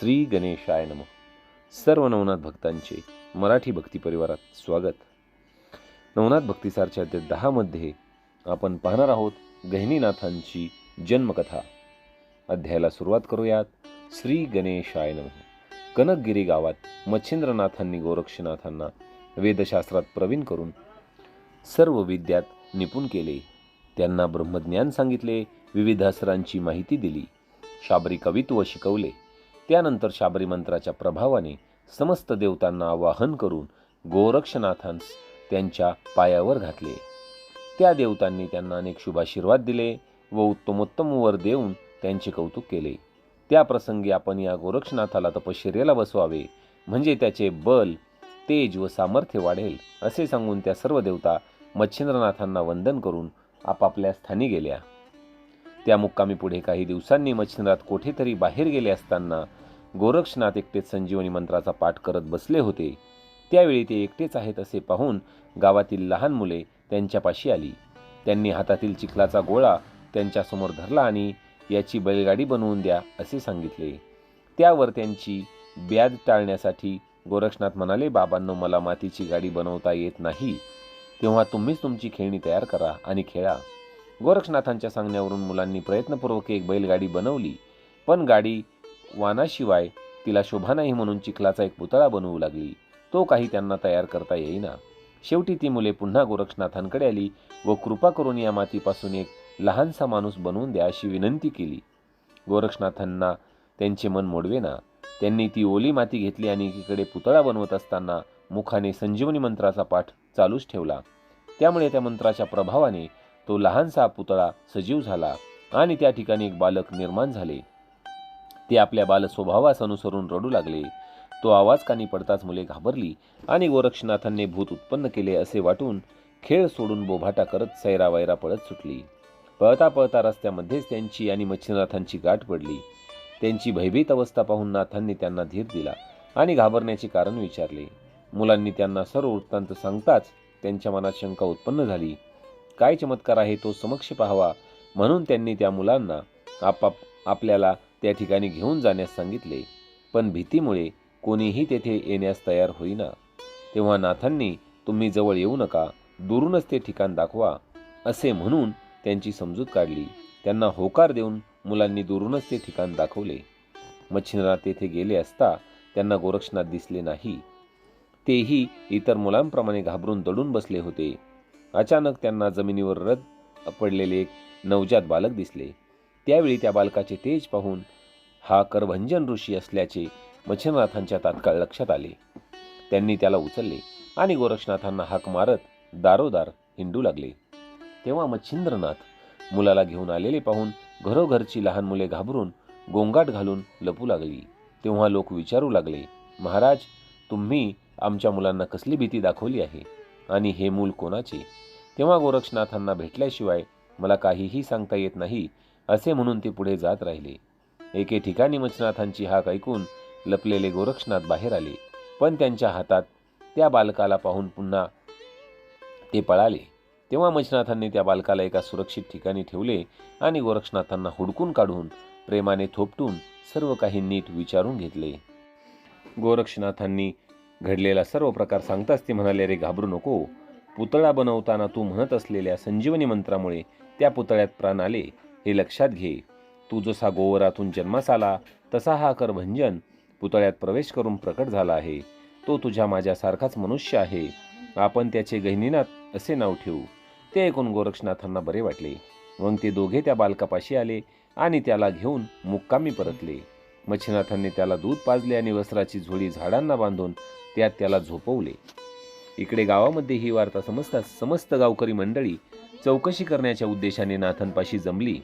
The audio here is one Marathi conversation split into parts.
श्री गणेशाय नम. सर्व नवनाथ भक्तांचे मराठी भक्ती परिवारात स्वागत. नवनाथ भक्तीसारच्या ते दहामध्ये आपण पाहणार आहोत गहिनीनाथांची जन्मकथा. अध्यायाला सुरुवात करूयात. श्री गणेशाय नम. कनकगिरी गावात मच्छिंद्रनाथांनी गोरक्षनाथांना वेदशास्त्रात प्रवीण करून सर्व विद्यात निपुण केले. त्यांना ब्रह्मज्ञान सांगितले. विविध अस्त्रांची माहिती दिली. शाबरी कवित्व शिकवले. त्यानंतर शाबरी मंत्राच्या प्रभावाने समस्त देवतांना आवाहन करून गोरक्षनाथांस त्यांच्या पायावर घातले. त्या देवतांनी त्यांना अनेक शुभाशीर्वाद दिले व उत्तमोत्तम वर देऊन त्यांचे कौतुक केले. त्या प्रसंगी आपण या गोरक्षनाथाला तपश्चर्याला बसवावे म्हणजे त्याचे बल तेज व सामर्थ्य वाढेल असे सांगून त्या सर्व देवता मच्छिंद्रनाथांना वंदन करून आपापल्या स्थानी गेल्या. त्या मुक्कामी पुढे काही दिवसांनी मच्छिंद्रात कोठेतरी बाहेर गेले असताना गोरक्षनाथ एकटेच संजीवनी मंत्राचा पाठ करत बसले होते. त्यावेळी ते एकटेच आहेत असे पाहून गावातील लहान मुले त्यांच्यापाशी आली. त्यांनी हातातील चिखलाचा गोळा त्यांच्यासमोर धरला आणि याची बैलगाडी बनवून द्या असे सांगितले. त्यावर त्यांची ब्याज टाळण्यासाठी गोरक्षनाथ म्हणाले बाबांनो मला मातीची गाडी बनवता येत नाही. तेव्हा तुम्हीच तुमची खेळणी तयार करा आणि खेळा. गोरक्षनाथांच्या सांगण्यावरून मुलांनी प्रयत्नपूर्वक एक बैलगाडी बनवली. पण गाडी वानाशिवाय तिला शोभा नाही म्हणून चिखलाचा एक पुतळा बनवू लागली. तो काही त्यांना तयार करता येईना. शेवटी ती मुले पुन्हा गोरक्षनाथांकडे आली व कृपा करून या मातीपासून एक लहानसा माणूस बनवून द्या अशी विनंती केली. गोरक्षनाथांना त्यांचे मन मोडवेना. त्यांनी ती ओली माती घेतली आणि एकीकडे पुतळा बनवत असताना मुखाने संजीवनी मंत्राचा पाठ चालूच ठेवला. त्यामुळे त्या मंत्राच्या प्रभावाने तो लहानसा पुतळा सजीव झाला आणि त्या ठिकाणी एक बालक निर्माण झाले. ते आपल्या बाल स्वभावास अनुसरून रडू लागले. तो आवाज कानी पडताच मुले घाबरली आणि गोरक्षनाथांनी भूत उत्पन्न केले असे वाटून खेळ सोडून बोभाटा करत सैरावैरा पळत सुटली. पळता पळता रस्त्यामध्येच त्यांची आणि मच्छिंद्रनाथांची गाठ पडली. त्यांची भयभीत अवस्था पाहून नाथांनी त्यांना धीर दिला आणि घाबरण्याचे कारण विचारले. मुलांनी त्यांना सर्व वृत्तांत सांगताच त्यांच्या मनात शंका उत्पन्न झाली. काय चमत्कार आहे तो समक्ष पाहावा म्हणून त्यांनी त्या मुलांना आपाप आपल्याला त्या ठिकाणी घेऊन जाण्यास सांगितले. पण भीतीमुळे कोणीही तेथे येण्यास तयार होईना. तेव्हा नाथांनी तुम्ही जवळ येऊ नका. दुरूनच ते ठिकाण दाखवा. असे म्हणून त्यांची समजूत काढली. त्यांना होकार देऊन मुलांनी दुरूनच ते ठिकाण दाखवले. मच्छिंद्रनाथ तेथे गेले असता त्यांना गोरक्षनाथ दिसले नाही. तेही इतर मुलांप्रमाणे घाबरून दडून बसले होते. अचानक त्यांना जमिनीवर रद पडलेले एक नवजात बालक दिसले. त्यावेळी त्या बालकाचे तेज पाहून हा करभंजन ऋषी असल्याचे मच्छिंद्रनाथांच्या तात्काळ लक्षात आले. त्यांनी त्याला उचलले आणि गोरक्षनाथांना हाक मारत दारोदार हिंडू लागले. तेव्हा मच्छिंद्रनाथ मुलाला घेऊन आलेले पाहून घरोघरची लहान मुले घाबरून गोंगाट घालून लपू लागली. तेव्हा लोक विचारू लागले महाराज तुम्ही आमच्या मुलांना कसली भीती दाखवली आहे? आणि हे मूल कोणाचे? तेव्हा गोरक्षनाथांना भेटल्याशिवाय मला काहीही सांगता येत नाही असे म्हणून ते पुढे जात राहिले. एके ठिकाणी मच्छनाथांची हाक ऐकून लपलेले गोरक्षनाथ बाहेर आले. पण त्यांच्या हातात त्या बालकाला पाहून पुन्हा ते पळाले. तेव्हा मच्छनाथांनी त्या बालकाला एका सुरक्षित ठिकाणी ठेवले आणि गोरक्षनाथांना हुडकून काढून प्रेमाने थोपटून सर्व काही नीट विचारून घेतले. गोरक्षनाथांनी घडलेला सर्व प्रकार सांगताच ते म्हणाले रे घाबरू नको. पुतळा बनवताना तू म्हणत असलेल्या संजीवनी मंत्रामुळे त्या पुतळ्यात प्राण आले. हे लक्षात घे. तू जसा गोवरातून जन्मास आला तसा हा करभंजन पुतळ्यात प्रवेश करून प्रकट झाला आहे. तो तुझ्या माझ्यासारखाच मनुष्य आहे. आपण त्याचे गहिनीनाथ असे नाव ठेवू. ते ऐकून गोरक्षनाथांना बरे वाटले. मग ते दोघे त्या बालकापाशी आले आणि त्याला घेऊन मुक्कामी परतले. मच्छिनाथांनी त्याला दूध पाजले आणि वस्त्राची झोळी झाडांना बांधून त्यात त्याला झोपवले. इकडे गावामध्ये ही वार्ता समजताच समस्त गावकरी मंडळी चौकशी करण्याच्या उद्देशाने नाथांपाशी जमली.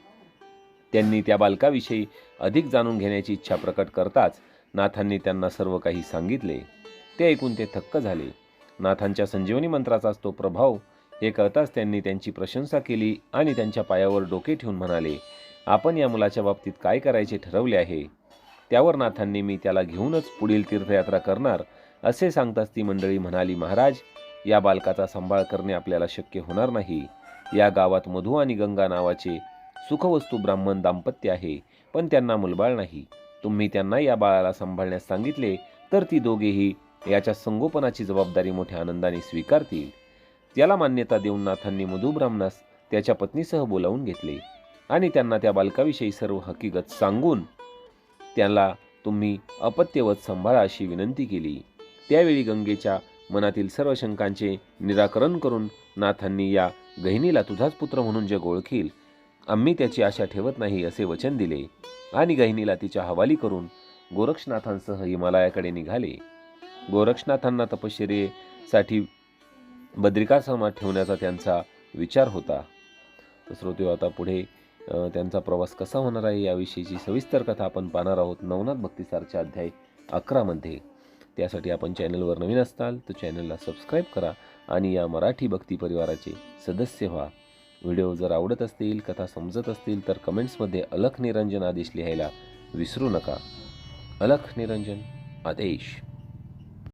त्यांनी त्या बालकाविषयी अधिक जाणून घेण्याची इच्छा प्रकट करताच नाथांनी त्यांना सर्व काही सांगितले. ते ऐकून ते थक्क झाले. नाथांच्या संजीवनी मंत्राचाच तो प्रभाव हे कळताच त्यांनी त्यांची प्रशंसा केली आणि त्यांच्या पायावर डोके ठेवून म्हणाले आपण या मुलाच्या बाबतीत काय करायचे ठरवले आहे? त्यावर नाथांनी मी त्याला घेऊनच पुढील तीर्थयात्रा करणार असे सांगताच ती मंडळी म्हणाली महाराज या बालकाचा सांभाळ करणे आपल्याला शक्य होणार नाही. या गावात मधु आणि गंगा नावाचे सुखवस्तू ब्राह्मण दाम्पत्य आहे पण त्यांना मुलबाळ नाही. तुम्ही त्यांना या बाळाला सांभाळण्यास सांगितले तर ती दोघेही याच्या संगोपनाची जबाबदारी मोठ्या आनंदाने स्वीकारतील. त्याला मान्यता देऊन नाथांनी मधु ब्राह्मणास त्याच्या पत्नीसह बोलावून घेतले आणि त्यांना त्या बालकाविषयी सर्व हकीकत सांगून त्याला तुम्ही अपत्यवत सांभाळा अशी विनंती केली. त्यावेळी गंगेच्या मनातील सर्व शंकांचे निराकरण करून नाथांनी या गहिनीला तुझाच पुत्र म्हणून जग ओळखील. आम्ही त्याची आशा ठेवत नाही असे वचन दिले. आणि गहिनीला तिच्या हवाली करून गोरक्षनाथांसह हिमालयाकडे निघाले. गोरक्षनाथांना तपश्चर्येसाठी बद्रिकाश्रमात ठेवण्याचा त्यांचा विचार होता. तर श्रोते आता पुढे त्यांचा प्रवास कसा होणार आहे याविषयीची सविस्तर कथा आपण पाहणार आहोत नवनाथ भक्तिसारच्या अध्याय अकरामध्ये त्यासाठी आपण चॅनलवर नवीन असताल तर चॅनलला सबस्क्राईब करा. आणि या मराठी भक्ती परिवाराचे सदस्य व्हा. व्हिडिओ जर आवडत असतील कथा समजत असतील तर कमेंट्समध्ये अलख निरंजन आदेश लिहायला विसरू नका. अलख निरंजन आदेश.